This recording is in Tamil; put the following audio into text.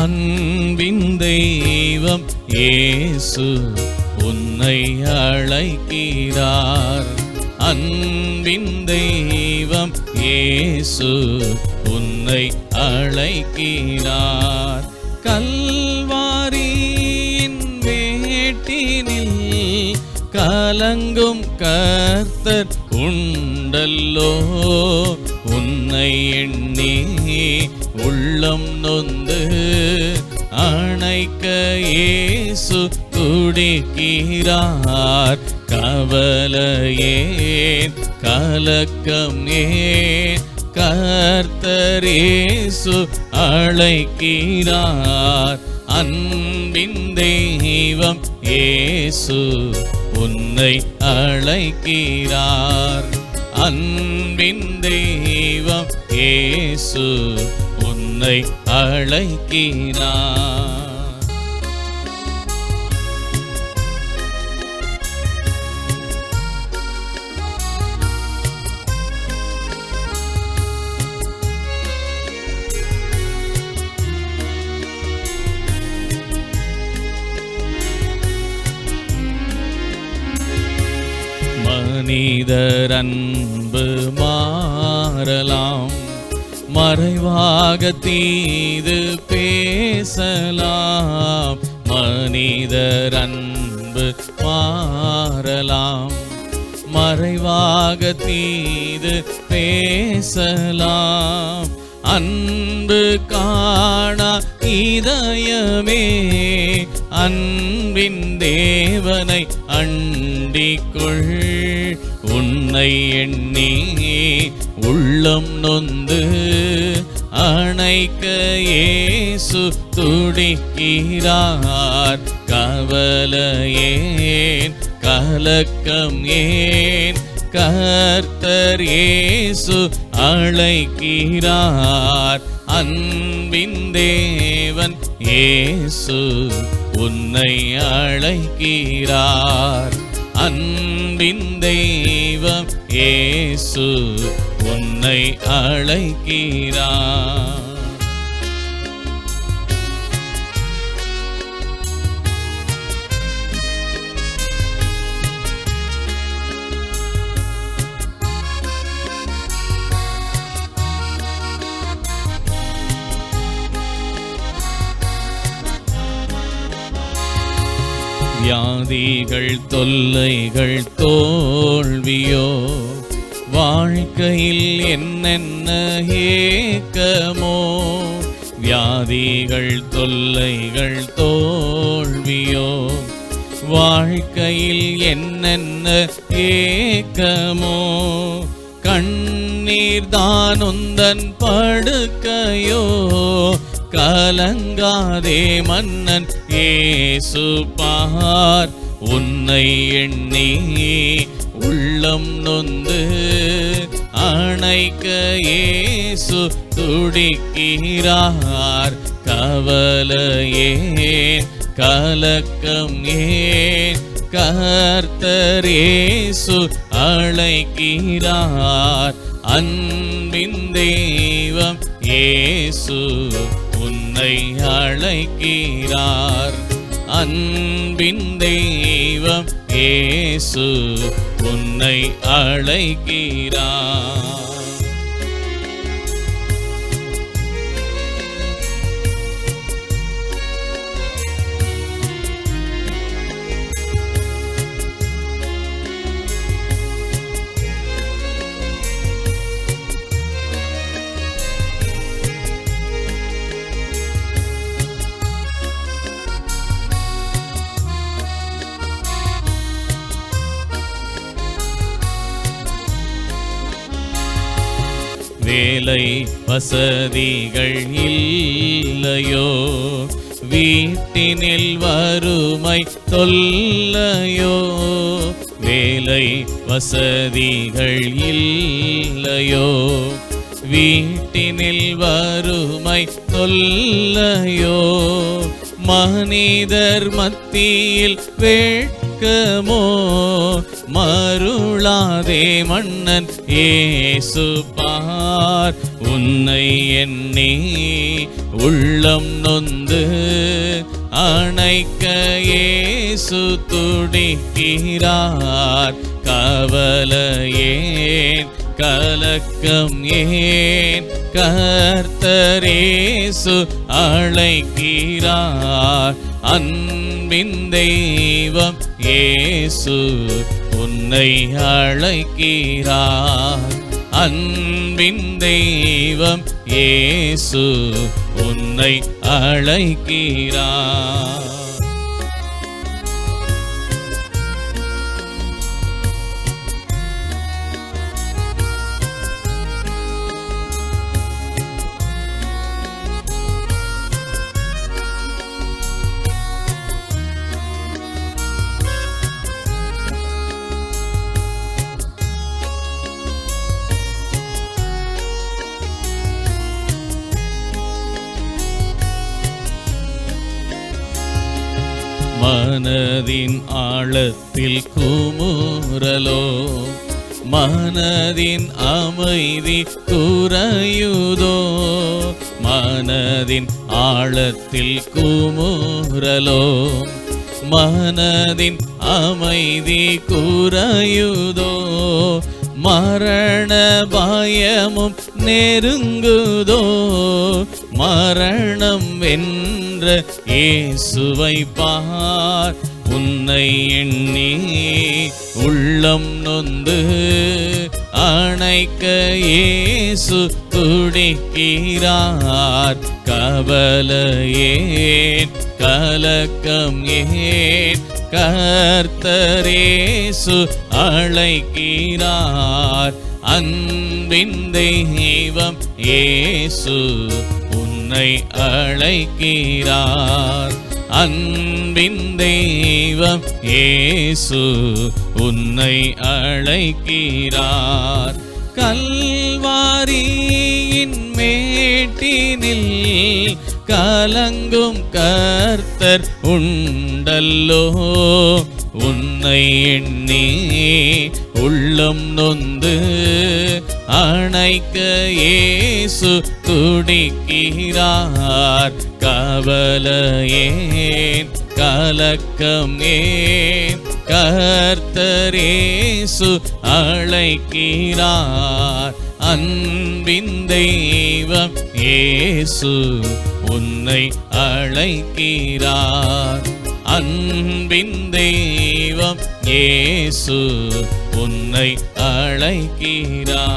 அன்பின் தெய்வம் இயேசு உன்னை அழைக்கிறார். அன்பின் தெய்வம் இயேசு உன்னை அழைக்கிறார். கல்வாரியின் வேட்டினில் கலங்கும் கர்த்தர் உண்டல்லோ உன்னை எண்ணி உள்ளம் நொந்து அணைக்க இயேசு துடிக்கிறார். கவலையேன் கலக்கம் ஏன் கர்த்தரேசு அழைக்கிறார். அன்பின் தெய்வம் ஏசு உன்னை அழைக்கிறார். அன்பின் தெய்வம் ஏசு உன்னை அழைக்கிறார் மனிதர் அன்பு மாறலாம். மறைவாக தீது பேசலாம். மனிதர் அன்பு மாறலாம். மறைவாக தீது பேசலாம். அன்பு காணா இதயமே. அன்பின் தேவனை அண்டிக்கொள் உன்னை எண்ணி உள்ளம் நொந்து அணைக்க ஏசு துடிக்கிறார். கவலையேன் கலக்கம் ஏன் கர்த்தர் ஏசு அழைக்கிறார். அன்பின் தேவன் ஏசு உன்னை அழைக்கிறார். அன்பின் தெய்வம் ஏசு உன்னை அழைக்கிறார். வியாதிகள் தொல்லைகள் தோல்வியோ வாழ்க்கையில் என்னென்ன ஏக்கமோ வியாதிகள் தொல்லைகள் தோல்வியோ வாழ்க்கையில் என்னென்ன ஏக்கமோ கண்ணீர் தான் உந்தன் படுக்கையோ கலங்காதே மன்னன் ஏசு பார். உன்னை எண்ணி உள்ளம் நொந்து அணைக்க ஏசு துடிக்கிறார். கவலையேன் கலக்கம் ஏன்? கர்த்தரேசு அழைக்கிறார். அன்பின் தெய்வம் ஏசு அழைக்கிறார். அன்பின் தெய்வம் இயேசு உன்னை அழைக்கிறார். வேலை வசதிகள் இல்லையோ? வீட்டினில் வறுமை தொல்லையோ? வேலை வசதிகள் இல்லையோ? வீட்டினில் வறுமை தொல்லையோ? மனிதர் மத்தியில் வேட்கமோ? மருளாதே மன்னன் ஏசு பார். உன்னை எண்ணி உள்ளம் நொந்து அணைக்க ஏசு துடிக்கிறார். கவலையேன் கலக்கம் ஏன்? கர்த்தரேசு அழைக்கிறார். அன்பின் தெய்வம் ஏசு உன்னை அழைக்கிறார். அன்பின் தெய்வம் ஏசு உன்னை அழைக்கிறார். மனதின் ஆழத்தில் குமுறலோ? மனதின் அமைதி குறையுதோ? மனதின் ஆழத்தில் குமுறலோ? மனதின் அமைதி குறையுதோ? மரண பயமும் நெருங்குதோ? மரணம் என்ன நின்ற இயேசுவை பார். உன்னை எண்ணி உள்ளம் நொந்து அணைக்க இயேசு துடிக்கிறார். கவலையேன் கலக்கம் ஏன் கர்த்தரேசு அழைக்கிறார். அன்பின் தெய்வம் ஏசு என்னை அழைக்கிறார். அன்பின் தெய்வம் ஏசு உன்னை அழைக்கிறார். கல்வாரியின் மேட்டினில் கலங்கும் கர்த்தர் உண்டல்லோ? உன்னை எண்ணி உள்ளம் நொந்து அணைக்க இயேசு துடிக்கிறார். கவலையேன் கலக்கம் ஏன் கர்த்தரேசு அழைக்கிறார். அன்பின் தெய்வம் ஏசு உன்னை அழைக்கிறார். அன்பின் தெய்வம் இயேசு உன்னை அழைக்கிறார்.